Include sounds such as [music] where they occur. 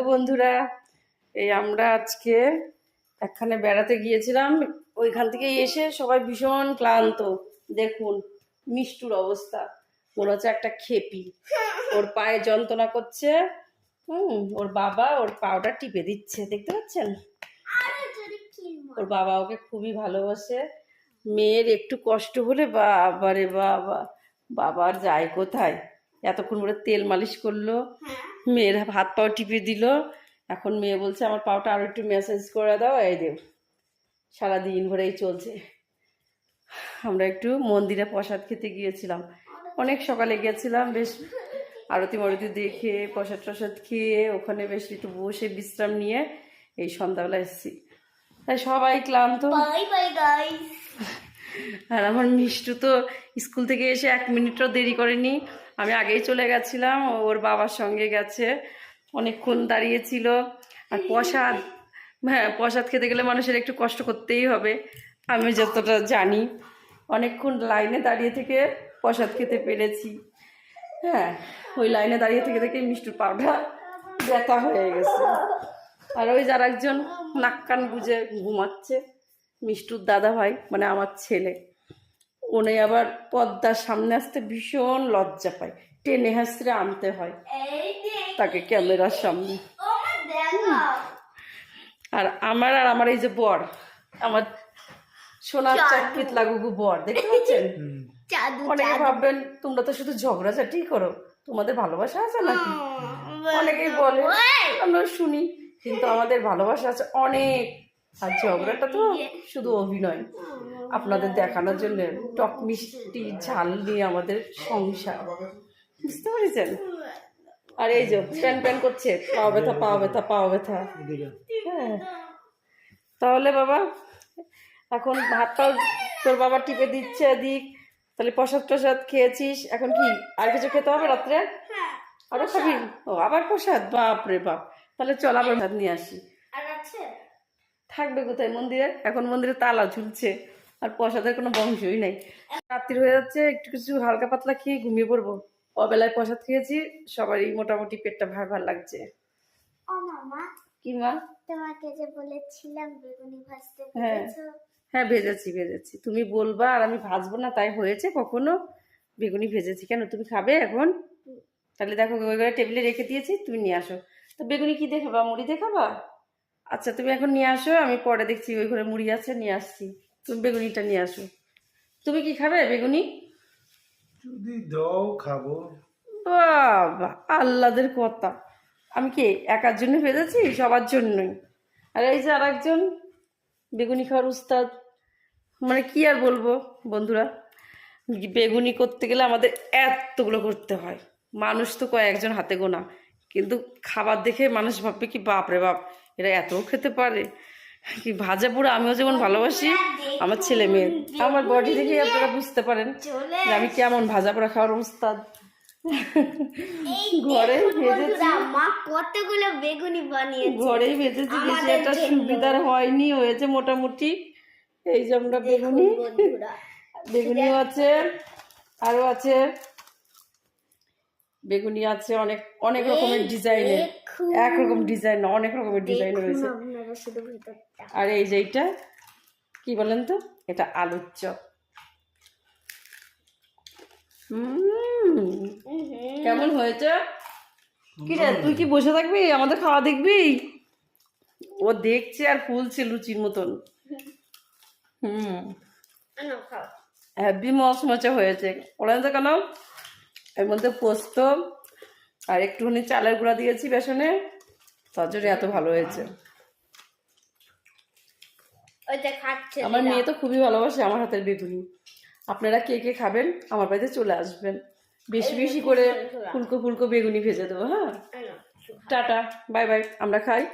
বন্ধুরা, এই আমরা আজকে একখানে বেড়াতে গিয়েছিলাম। ওইখান থেকে এসে সবাই ভীষণ ক্লান্ত। দেখুন, মিষ্টুর অবস্থা। মনে হচ্ছে একটা খেপি। ওর পায়ে যন্ত্রণা করছে। হুম, ওর বাবা ওর পাওটা টিপে দিচ্ছে, দেখতে পাচ্ছেন? ওর বাবা ওকে খুবই ভালোবাসে। মেয়ের একটু কষ্ট হলে বাবা রে বাবা বাবার যায় কোথায়? এতক্ষণ করে তেল মালিশ করল। মেয়ের হাত পাও টিপে দিল। এখন মেয়ে বলছে আমার পাওটা আরও একটু ম্যাসাজ করে দাও এই দেব সারাদিন ভরেই চলছে। আমরা একটু মন্দিরে প্রসাদ খেতে গিয়েছিলাম। অনেক সকালে গিয়েছিলাম বেশ আরতি মারতি দেখে প্রসাদ টসাদ খেয়ে ওখানে বেশ একটু বসে বিশ্রাম নিয়ে এই সন্ধ্যাবেলা এসেছি। তাই সবাই ক্লান্ত। বাই বাই গাইস আর আমার মিষ্টু তো স্কুল থেকে এসে এক মিনিটও দেরি করেনি। আমি আগেই চলে গেছিলাম ওর বাবার সঙ্গে গেছে। অনেকক্ষণ দাঁড়িয়েছিল। আর প্রসাদ হ্যাঁ প্রসাদ খেতে গেলে মানুষের একটু কষ্ট করতেই হবে। আমি যতটা জানি, অনেকক্ষণ লাইনে দাঁড়িয়ে থেকে প্রসাদ খেতে পেরেছি। হ্যাঁ ওই লাইনে দাঁড়িয়ে থেকে থেকে মিষ্টুর পাউডার ব্যথা হয়ে গেছে। আর ওই যার একজন নাক কান বুঝে ঘুমাচ্ছে, মিষ্টুর দাদা ভাই মানে আমার ছেলে। উনি আবার পদ্মার সামনে আসতে ভীষণ লজ্জা পায়। টেনে হাসতে আনতে হয়। তাকে ক্যামেরার সামনে। আর আমার আর আমার এই যে বর আমার সোনার চাকরিত লাগুগু বর দেখতে পাচ্ছেন? [laughs] অনেকে ভাববেন তোমরা তো শুধু ঝগড়াঝাটি করো তোমাদের ভালোবাসা আছে নাকি? অনেকেই বলে আমরা শুনি কিন্তু [laughs] আমাদের ভালোবাসা আছে অনেক আর ঝগড়াটা তো শুধু অভিনয়। আপনাদের দেখানোর জন্য টক মিষ্টি ঝাল নিয়ে আমাদের সংসার। বুঝতে পেরেছেন? আর এই যে প্যান প্যান করছে পাও ব্যথা পাও ব্যথা পাও ব্যথা। হ্যাঁ। তাহলে বাবা এখন ভাতটাও তোর বাবা টিপে দিচ্ছে দিক তাহলে প্রসাদ টসাদ খেয়েছিস? এখন কি আর কিছু খেতে হবে রাত্রে? আরও খাবি? ও আবার প্রসাদ? বাপ রে বাপ। তাহলে চল আবার ভাত নিয়ে আসি। থাকবে কোথায়? মন্দিরে? এখন মন্দিরে তালা ঝুলছে আর প্রসাদের কোনো বংশই নাই। রাত্রি হয়ে যাচ্ছে একটু কিছু হালকা পাতলা খেয়ে ঘুমিয়ে পড়ব। অবেলায় প্রসাদ খেয়েছি সবারই মোটামুটি পেটটা ভার ভার লাগছে। কি মা? তোমাকে যে বলেছিলাম বেগুনি ভাজতে হ্যাঁ। হ্যাঁ ভেজেছি ভেজেছি। তুমি বলবা আর আমি ভাজবো না তাই হয়েছে কখনো। বেগুনি ভেজেছি কেন? তুমি খাবে এখন? তাহলে দেখো টেবিলে রেখে দিয়েছি তুমি নিয়ে আসো। তো বেগুনি কি দেখাবা? মুড়ি দেখাবা? আচ্ছা তুমি এখন নিয়ে আসো আমি পরে দেখছি ওই ঘরে মুড়ি আছে নিয়ে আসছি। তুমি বেগুনিটা নিয়ে আসো। তুমি কি খাবে বেগুনি? যদি দাও খাব। বাবা আল্লাদের কথা। আমি কি একার জন্য ভেজেছি? সবার জন্যই। আর এই যে আর একজন বেগুনি খাওয়ার উস্তাদ। মানে কি আর বলব বন্ধুরা? বেগুনি করতে গেলে আমাদের এতগুলো করতে হয়। মানুষ তো কয়েকজন হাতে গোনা। কিন্তু খাবার দেখে মানুষ ভাববে কি বাপ রে বাপ। এরা এত খেতে পারে? কি ভাজা পুরো আমিও যেমন ভালোবাসি আমার ছেলে মেয়ে। আমার বডি দেখেই আপনারা বুঝতে পারেন যে আমি কেমন ভাজা পোড়া খাওয়ার উস্তাদ ঘরে কতগুলো বেগুনি ভেজেছি বেশি একটা সুবিধার হয়নি হয়েছে মোটামুটি। এই যে আমরা বেগুনি। বেগুনিও আছে আরও আছে। বেগুনি আছে অনেক অনেক রকমের ডিজাইনের। একরকম ডিজাইন অনেক রকমের ডিজাইন রয়েছে। আর এই যে এইটা কি বলেন তো? এটা আলুর চপ। কেমন হয়েছে? কি রে তুই কি বসে থাকবি? আমাদের খাওয়া দেখবি? ও দেখছে আর ফুলছে লুচির মতন। হুম। খাও। হ্যাভি মচমচে হয়েছে। ওরা তো কেন? এর মধ্যে পোস্ত আর একটুখানি চালের গুঁড়া দিয়েছি বেসনে। তার জন্য এত ভালো হয়েছে। আমার মেয়ে তো খুবই ভালোবাসে আমার হাতের বেগুনি। আপনারা কে কে খাবেন? আমার বাড়িতে চলে আসবেন। বেশি বেশি করে ফুলকো ফুলকো বেগুনি ভেজে দেবো হ্যাঁ? টাটা বাই বাই আমরা খাই।